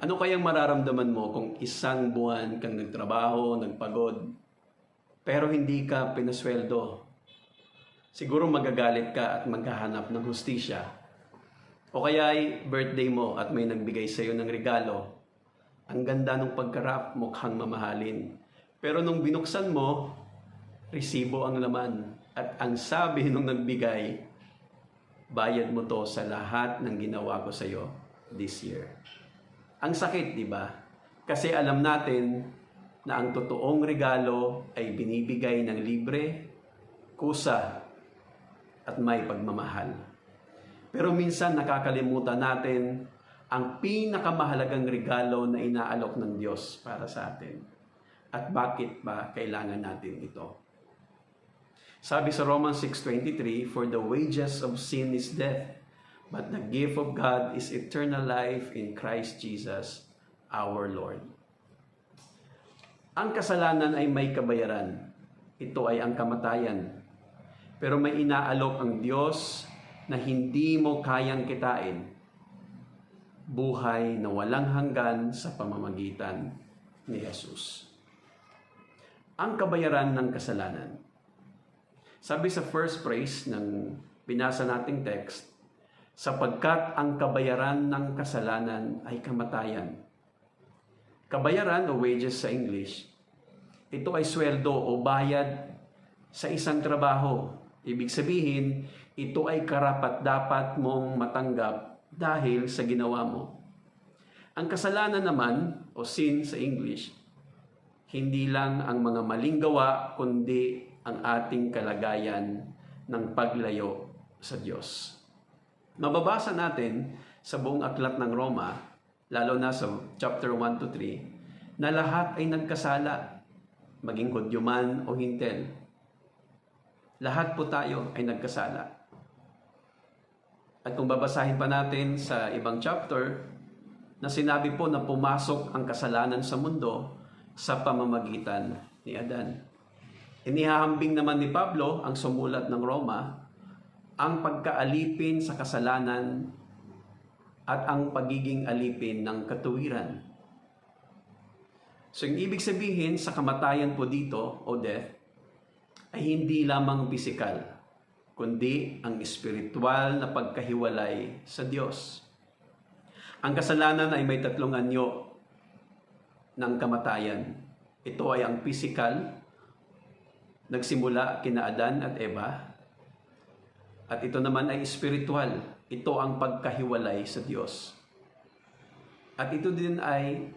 Ano kayang mararamdaman mo kung isang buwan kang nagtrabaho, nagpagod, pero hindi ka pinasweldo? Siguro magagalit ka at maghahanap ng hustisya. O kaya ay birthday mo at may nagbigay sa iyo ng regalo. Ang ganda ng pagkarap, mukhang mamahalin. Pero nung binuksan mo, resibo ang laman. At ang sabi nung nagbigay, bayad mo to sa lahat ng ginawa ko sa iyo this year. Ang sakit, di ba? Kasi alam natin na ang totoong regalo ay binibigay ng libre, kusa, at may pagmamahal. Pero minsan nakakalimutan natin ang pinakamahalagang regalo na inaalok ng Diyos para sa atin. At bakit ba kailangan natin ito? Sabi sa Romans 6.23, For the wages of sin is death, but the gift of God is eternal life in Christ Jesus our Lord. Ang kasalanan ay may kabayaran. Ito ay ang kamatayan. Pero may inaalok ang Diyos na hindi mo kayang kitain. Buhay na walang hanggan sa pamamagitan ni Jesus. Ang kabayaran ng kasalanan. Sabi sa first phrase ng binasa nating text, sapagkat ang kabayaran ng kasalanan ay kamatayan. Kabayaran o wages sa English, ito ay sweldo o bayad sa isang trabaho. Ibig sabihin, ito ay karapat dapat mong matanggap dahil sa ginawa mo. Ang kasalanan naman, o sin sa English, hindi lang ang mga maling gawa, kundi ang ating kalagayan ng paglayo sa Diyos. Mababasa natin sa buong aklat ng Roma, lalo na sa chapter 1 to 3, na lahat ay nagkasala, maging Hudyo man o Hintel. Lahat po tayo ay nagkasala. At kung babasahin pa natin sa ibang chapter, na sinabi po na pumasok ang kasalanan sa mundo sa pamamagitan ni Adan. Inihahambing naman ni Pablo ang sumulat ng Roma ang pagkaalipin sa kasalanan at ang pagiging alipin ng katuwiran. So yung ibig sabihin sa kamatayan po dito o death ay hindi lamang pisikal kundi ang espiritual na pagkahiwalay sa Diyos. Ang kasalanan ay may tatlong anyo ng kamatayan. Ito ay ang pisikal, nagsimula kina Adan at Eva, at ito naman ay spiritual. Ito ang pagkahiwalay sa Diyos. At ito din ay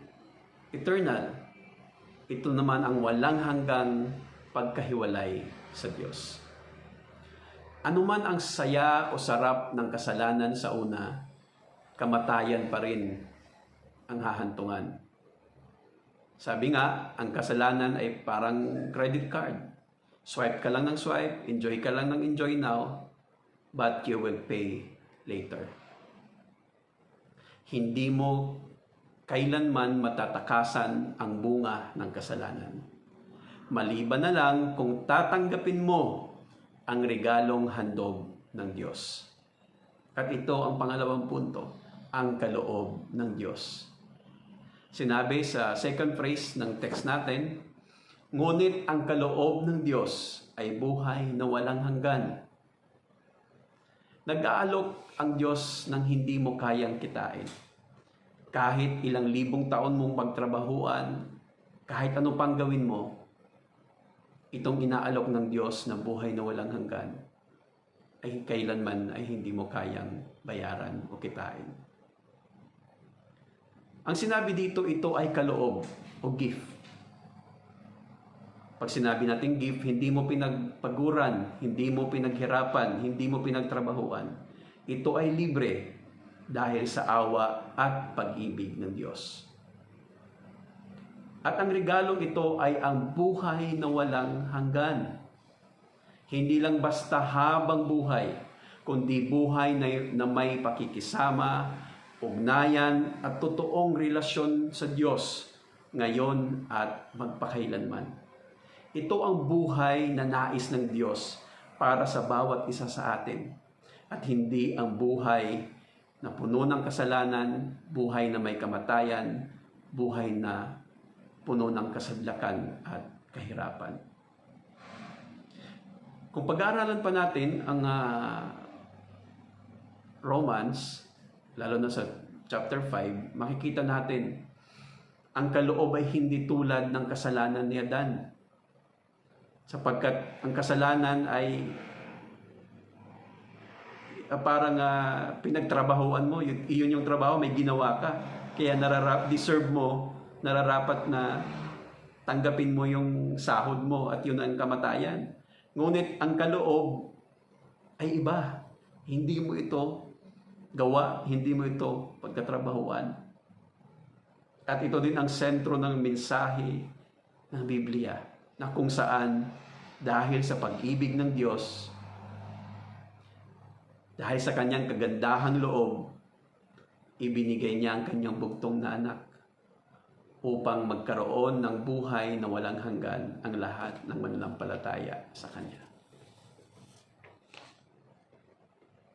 eternal. Ito naman ang walang hanggang pagkahiwalay sa Diyos. Ano man ang saya o sarap ng kasalanan sa una, kamatayan pa rin ang hahantungan. Sabi nga, ang kasalanan ay parang credit card. Swipe ka lang ng swipe, enjoy ka lang ng enjoy now, but you will pay later. Hindi mo kailanman matatakasan ang bunga ng kasalanan. Maliban na lang kung tatanggapin mo ang regalong handog ng Diyos. At ito ang pangalawang punto, ang kaloob ng Diyos. Sinabi sa second phrase ng text natin, Ngunit ang kaloob ng Diyos ay buhay na walang hanggan. Nag-aalok ang Diyos ng hindi mo kayang kitain. Kahit ilang libong taon mong pagtrabahuan, kahit ano pang gawin mo, itong inaalok ng Diyos na buhay na walang hanggan, ay kailanman ay hindi mo kayang bayaran o kitain. Ang sinabi dito, ito ay kaloob o gift. Pag sinabi natin gift, hindi mo pinagpaguran, hindi mo pinaghirapan, hindi mo pinagtrabahuan. Ito ay libre dahil sa awa at pag-ibig ng Diyos. At ang regalong ito ay ang buhay na walang hanggan. Hindi lang basta habang buhay, kundi buhay na, na may pakikisama, ugnayan at totoong relasyon sa Diyos ngayon at magpakailanman. Ito ang buhay na nais ng Diyos para sa bawat isa sa atin at hindi ang buhay na puno ng kasalanan, buhay na may kamatayan, buhay na puno ng kasadlakan at kahirapan. Kung pag-aaralan pa natin ang ah, Romans, lalo na sa chapter 5, makikita natin ang kaloob ay hindi tulad ng kasalanan ni Adan. Sapagkat ang kasalanan ay ah, parang ah, pinagtrabahoan mo, yun, yung trabaho, may ginawa ka. Kaya narara- deserve mo, nararapat na tanggapin mo yung sahod mo at yun ang kamatayan. Ngunit ang kaloob ay iba. Hindi mo ito gawa, hindi mo ito pagkatrabahuan. At ito din ang sentro ng mensahe ng Biblia na kung saan dahil sa pag-ibig ng Diyos, dahil sa kanyang kagandahang loob, ibinigay niya ang kanyang bugtong na anak upang magkaroon ng buhay na walang hanggan ang lahat ng mananampalataya sa Kanya.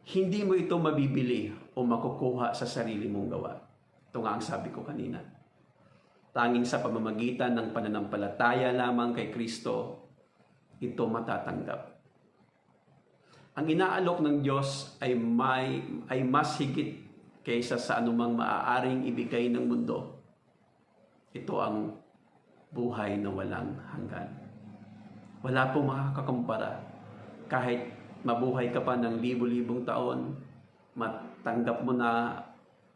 Hindi mo ito mabibili o makukuha sa sarili mong gawa. Ito nga ang sabi ko kanina. Tanging sa pamamagitan ng pananampalataya lamang kay Kristo, ito matatanggap. Ang inaalok ng Diyos ay, may, ay mas higit kaysa sa anumang maaaring ibigay ng mundo. Ito ang buhay na walang hanggan. Wala pong makakakumpara. Kahit mabuhay ka pa ng libo-libong taon, matanggap mo na,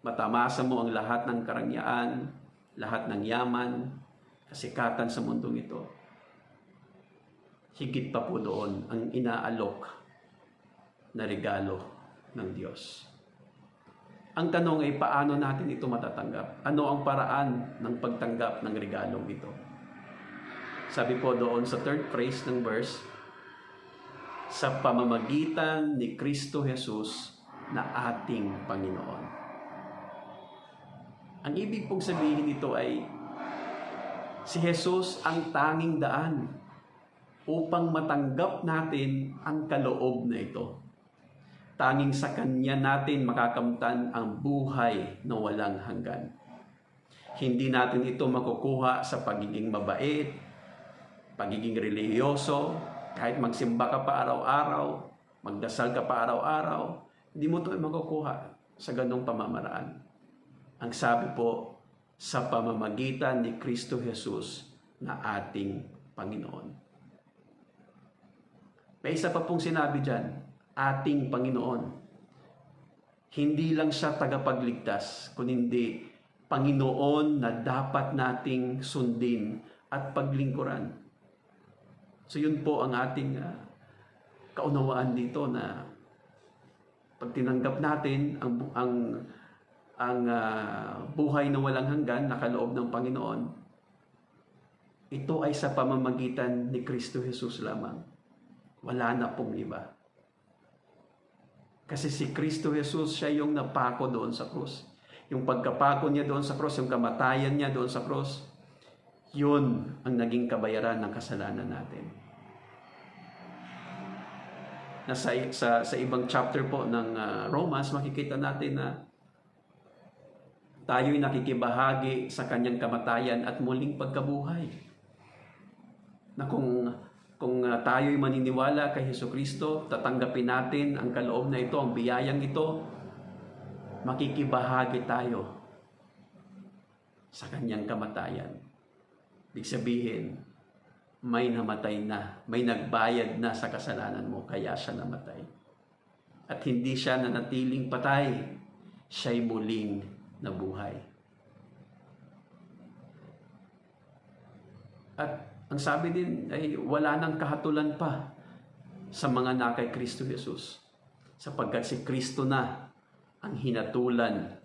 matamasa mo ang lahat ng karangyaan, lahat ng yaman, kasikatan sa mundong ito. Higit pa po doon ang inaalok na regalo ng Diyos. Ang tanong ay paano natin ito matatanggap? Ano ang paraan ng pagtanggap ng regalong ito? Sabi po doon sa third phrase ng verse, sa pamamagitan ni Kristo Jesus na ating Panginoon. Ang ibig pong sabihin nito ay si Jesus ang tanging daan upang matanggap natin ang kaloob na ito. Tanging sa Kanya natin makakamtan ang buhay na walang hanggan. Hindi natin ito makukuha sa pagiging mabait, pagiging relihiyoso, kahit magsimba ka pa araw-araw, magdasal ka pa araw-araw, hindi mo ito makukuha sa ganong pamamaraan. Ang sabi po, sa pamamagitan ni Kristo Jesus na ating Panginoon. May isa pa pong sinabi dyan, ating Panginoon. Hindi lang siya tagapagligtas, kundi Panginoon na dapat nating sundin at paglingkuran. So yun po ang ating uh, kaunawaan dito na pag tinanggap natin ang ang ang uh, buhay na walang hanggan na kaloob ng Panginoon, ito ay sa pamamagitan ni Kristo Jesus lamang. Wala na pong iba. Kasi si Kristo Jesus, siya yung napako doon sa krus. Yung pagkapako niya doon sa krus, yung kamatayan niya doon sa krus, yun ang naging kabayaran ng kasalanan natin. Na sa, sa, sa ibang chapter po ng uh, Romans, makikita natin na tayo'y nakikibahagi sa kanyang kamatayan at muling pagkabuhay. Na kung kung uh, tayo'y maniniwala kay Heso Kristo, tatanggapin natin ang kaloob na ito, ang biyayang ito, makikibahagi tayo sa kanyang kamatayan. Ibig sabihin, may namatay na, may nagbayad na sa kasalanan mo, kaya siya namatay. At hindi siya nanatiling patay, siya'y muling nabuhay. At ang sabi din ay wala nang kahatulan pa sa mga nakay Kristo Jesus. Sapagkat si Kristo na ang hinatulan.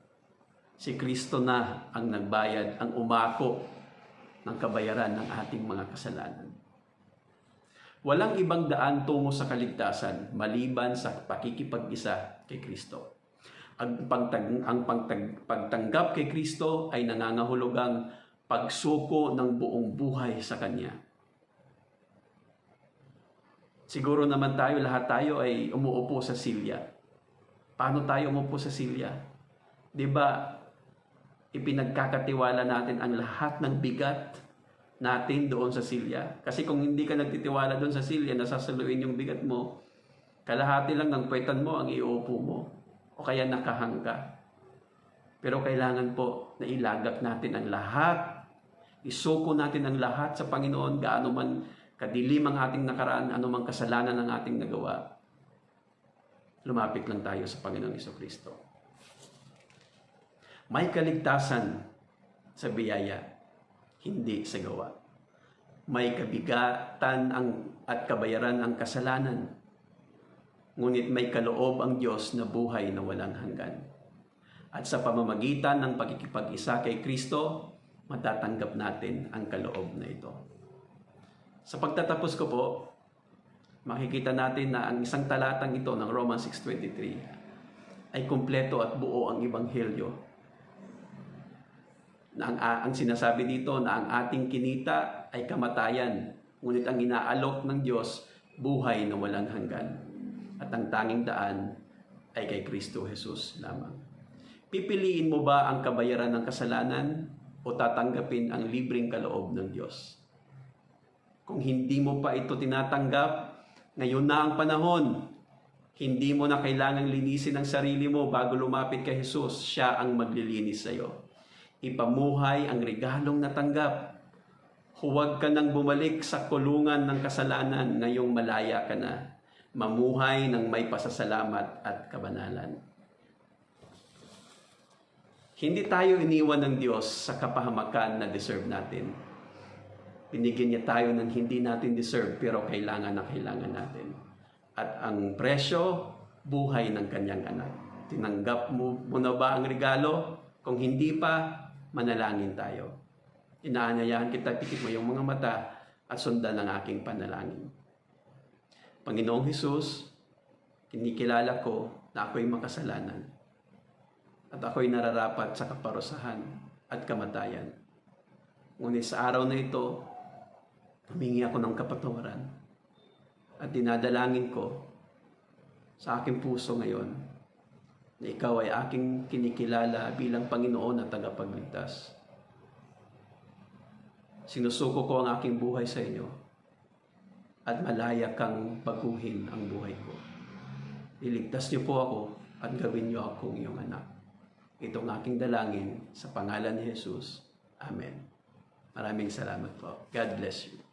Si Kristo na ang nagbayad, ang umako ng kabayaran ng ating mga kasalanan. Walang ibang daan tungo sa kaligtasan maliban sa pakikipag-isa kay Kristo. Ang, pagtang, ang pagtang, pagtanggap kay Kristo ay nangangahulugang pagsuko ng buong buhay sa Kanya. Siguro naman tayo, lahat tayo ay umuupo sa silya. Paano tayo umupo sa silya? Di ba, ipinagkakatiwala natin ang lahat ng bigat natin doon sa silya. Kasi kung hindi ka nagtitiwala doon sa silya, nasasaluin yung bigat mo, kalahati lang ng pwetan mo ang iuupo mo. O kaya nakahang ka. Pero kailangan po na ilagak natin ang lahat. Isuko natin ang lahat sa Panginoon, gaano man kadilim ang ating nakaraan, ano mang kasalanan ang ating nagawa. Lumapit lang tayo sa Panginoong Iso Kristo. May kaligtasan sa biyaya, hindi sa gawa. May kabigatan ang, at kabayaran ang kasalanan. Ngunit may kaloob ang Diyos na buhay na walang hanggan. At sa pamamagitan ng pagkikipag-isa kay Kristo, matatanggap natin ang kaloob na ito. Sa pagtatapos ko po, makikita natin na ang isang talatang ito ng Romans 6.23 ay kumpleto at buo ang Ebanghelyo. Na ang, ang sinasabi dito na ang ating kinita ay kamatayan, ngunit ang inaalok ng Diyos, buhay na walang hanggan. At ang tanging daan ay kay Kristo Jesus lamang. Pipiliin mo ba ang kabayaran ng kasalanan o tatanggapin ang libreng kaloob ng Diyos? Kung hindi mo pa ito tinatanggap, ngayon na ang panahon. Hindi mo na kailangang linisin ang sarili mo bago lumapit kay Jesus. Siya ang maglilinis sa iyo. Ipamuhay ang regalong natanggap. Huwag ka nang bumalik sa kulungan ng kasalanan ngayong malaya ka na. Mamuhay ng may pasasalamat at kabanalan. Hindi tayo iniwan ng Diyos sa kapahamakan na deserve natin. Binigyan niya tayo ng hindi natin deserve pero kailangan na kailangan natin. At ang presyo, buhay ng kanyang anak. Tinanggap mo, mo na ba ang regalo? Kung hindi pa, manalangin tayo. Inaanyayahan kita, pikit mo yung mga mata at sundan ang aking panalangin. Panginoong Hesus, kinikilala ko na ako'y makasalanan at ako'y nararapat sa kaparusahan at kamatayan. Ngunit sa araw na ito, humingi ako ng kapatawaran at dinadalangin ko sa aking puso ngayon na ikaw ay aking kinikilala bilang Panginoon at tagapagligtas. Sinusuko ko ang aking buhay sa iyo at malaya kang baguhin ang buhay ko. Iligtas niyo po ako at gawin niyo akong iyong anak. Itong aking dalangin sa pangalan ni Jesus. Amen. Maraming salamat po. God bless you.